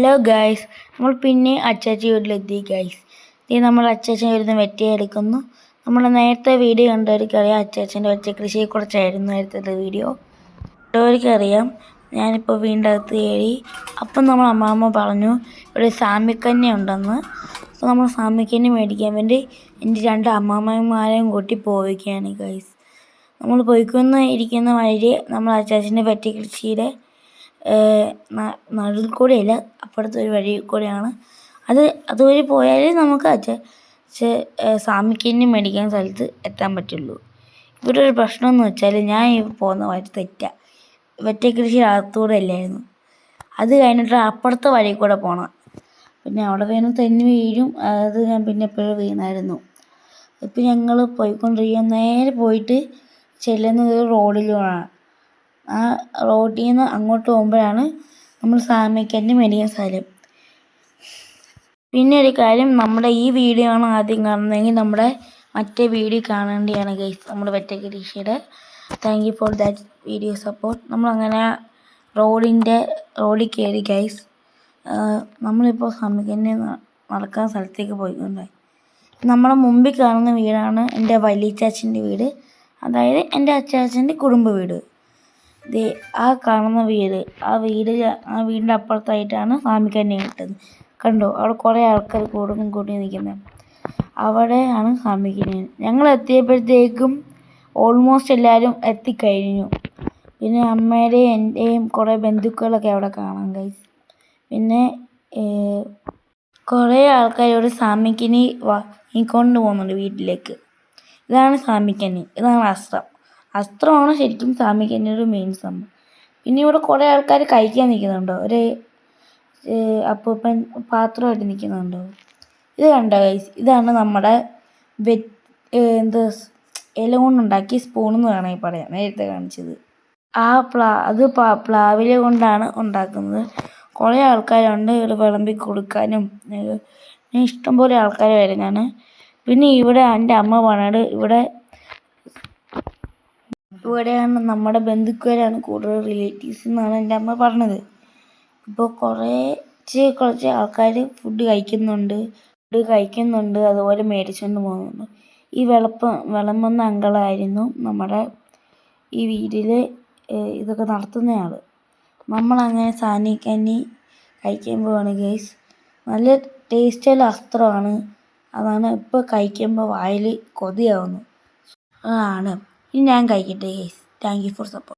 Hello guys നമ്മൾ പിന്നെ അച്ചാച്ചി വീട്ടിലെത്തി ഗായ്സ് ഇത് നമ്മൾ അച്ചാച്ചൻ വരുന്ന വെട്ടിയെടുക്കുന്നു. നമ്മൾ നേരത്തെ വീഡിയോ കണ്ടവർക്കറിയാം അച്ചാച്ചന്റെ വെച്ച കൃഷിയെക്കുറിച്ചായിരുന്നു നേരത്തെ വീഡിയോ കണ്ടവർക്കറിയാം. ഞാനിപ്പോൾ വീണ്ടും അകത്ത് കയറി. അപ്പം നമ്മൾ അമ്മാമ്മ പറഞ്ഞു ഇവിടെ സാമിക്കന്നെ ഉണ്ടെന്ന്. അപ്പോൾ നമ്മൾ സാമിക്കന്നെ മേടിക്കാൻ വേണ്ടി എന്റെ രണ്ട് അമ്മാമ്മമാരെയും കൂട്ടി പോവുകയാണ് ഗൈസ് നമ്മൾ പോയിക്കൊന്ന് ഇരിക്കുന്ന വഴി നമ്മൾ അച്ചാച്ചന്റെ വെറ്റി കൃഷിയുടെ നടുവിൽ കൂടെയല്ല അപ്പുറത്തെ ഒരു വഴി കൂടെയാണ്. അത് അതുവഴി പോയാൽ നമുക്ക് അച്ഛ സാമിക്കന്യ മേടിക്കാൻ സ്ഥലത്ത് എത്താൻ പറ്റുള്ളൂ. ഇവിടെ ഒരു പ്രശ്നം എന്ന് വെച്ചാൽ ഞാൻ പോകുന്ന വഴി തെറ്റാ. കൃഷി അകത്തൂടെ അല്ലായിരുന്നു. അത് കഴിഞ്ഞിട്ട് അപ്പുറത്തെ വഴി കൂടെ പോകണം പിന്നെ അവിടെ വേണം തെന്നി വീഴും. അത് ഞാൻ പിന്നെ എപ്പോഴും വീണായിരുന്നു. ഇപ്പം ഞങ്ങൾ പോയിക്കൊണ്ടിരിക്കുക നേരെ പോയിട്ട് ചെല്ലുന്നത് റോഡിലൂടെയാണ്. ആ റോഡിൽ നിന്ന് അങ്ങോട്ട് പോകുമ്പോഴാണ് നമ്മൾ സാമിക്കന്റെ മെഡിക്കൽ സ്ഥലം. പിന്നെ ഒരു കാര്യം നമ്മുടെ ഈ വീഡിയോ ആണ് ആദ്യം കാണുന്നതെങ്കിൽ നമ്മുടെ മറ്റേ വീഡിയോ കാണേണ്ടിയാണ് ഗൈസ് നമ്മുടെ വെറ്റഗിരീഷയുടെ thank you for that video support നമ്മളങ്ങനെ റോഡിന്റെ റോഡിൽ കയറി ഗൈസ് നമ്മളിപ്പോൾ സാമിക്കന്റെ നടക്കാൻ സ്ഥലത്തേക്ക് പോയിക്കൊണ്ടായി നമ്മളെ മുമ്പിൽ കാണുന്ന വീടാണ് എന്റെ വലിയച്ചാച്ചന്റെ വീട്. അതായത് എന്റെ അച്ചാച്ചന്റെ കുടുംബ വീട്. ദേ ആ കാണുന്ന വീട് ആ വീടിൽ ആ വീടിന്റെ അപ്പുറത്തായിട്ടാണ് സ്വാമിക്കന്നെ കിട്ടുന്നത്. കണ്ടോ? അവിടെ കുറേ ആൾക്കാർ കൂടും കൂടി നിൽക്കുന്നത് അവിടെയാണ് സ്വാമിക്കന്നെ ഞങ്ങൾ എത്തിയപ്പോഴത്തേക്കും ഓൾമോസ്റ്റ് എല്ലാവരും എത്തിക്കഴിഞ്ഞു. പിന്നെ അമ്മയുടെയും എന്റെയും കുറേ ബന്ധുക്കളൊക്കെ അവിടെ കാണാൻ ഗൈസ് പിന്നെ കുറേ ആൾക്കാർ ആൾക്കാരോട് സ്വാമിക്കിനി വാങ്ങിക്കൊണ്ട് പോകുന്നുണ്ട് വീട്ടിലേക്ക്. ഇതാണ് സ്വാമിക്കനി ഇതാണ് അസ്ത്രം അസ്ത്രമാണ് ശരിക്കും സ്വാമിക്കന്റെ ഒരു മെയിൻ സംഭവം പിന്നെ ഇവിടെ കുറേ ആൾക്കാർ കഴിക്കാൻ നിൽക്കുന്നുണ്ടോ? ഒരു അപ്പൂപ്പൻ പാത്രമായിട്ട് നിൽക്കുന്നുണ്ടോ? ഇത് കണ്ടോ ഗൈസ് ഇതാണ് നമ്മുടെ വെ എന്ത് ഇല കൊണ്ടുണ്ടാക്കിയ സ്പൂൺ എന്ന് വേണമെങ്കിൽ പറയാം. നേരത്തെ കാണിച്ചത്. ആ പ്ലാ അത് പ്ലാ പ്ലാവില കൊണ്ടാണ് ഉണ്ടാക്കുന്നത്. കുറേ ആൾക്കാരുണ്ട് ഇവിടെ വിളമ്പി കൊടുക്കാനും. ഇഷ്ടംപോലെ ആൾക്കാർ വരുന്നതാണ്. പിന്നെ ഇവിടെ എന്റെ അമ്മ പറഞ്ഞത് ഇവിടെ ഇവിടെയാണ് നമ്മുടെ ബന്ധുക്കാരാണ് കൂടുതൽ റിലേറ്റീവ്സ് എന്നാണ് എന്റെ അമ്മ പറഞ്ഞത്. ഇപ്പോൾ കുറേച്ച് കുറച്ച് ആൾക്കാർ ഫുഡ് കഴിക്കുന്നുണ്ട് ഫുഡ് കഴിക്കുന്നുണ്ട് അതുപോലെ മേടിച്ചുകൊണ്ട് പോകുന്നുണ്ട്. ഈ വിളപ്പ് വിളമ്പുന്ന അങ്കളായിരുന്നു നമ്മുടെ ഈ വീട്ടിൽ ഇതൊക്കെ നടത്തുന്നയാൾ നമ്മളങ്ങനെ സാനിക്കന്നി കഴിക്കാൻ പോവാണ് ഗൈസ് നല്ല ടേസ്റ്റുള്ള അസ്ത്രമാണ് അതാണ് ഇപ്പോൾ കഴിക്കുമ്പോൾ വായിൽ കൊതിയാവുന്നു ആണ് ഇനി ഞാൻ കഴിക്കട്ടെ guys thank you for support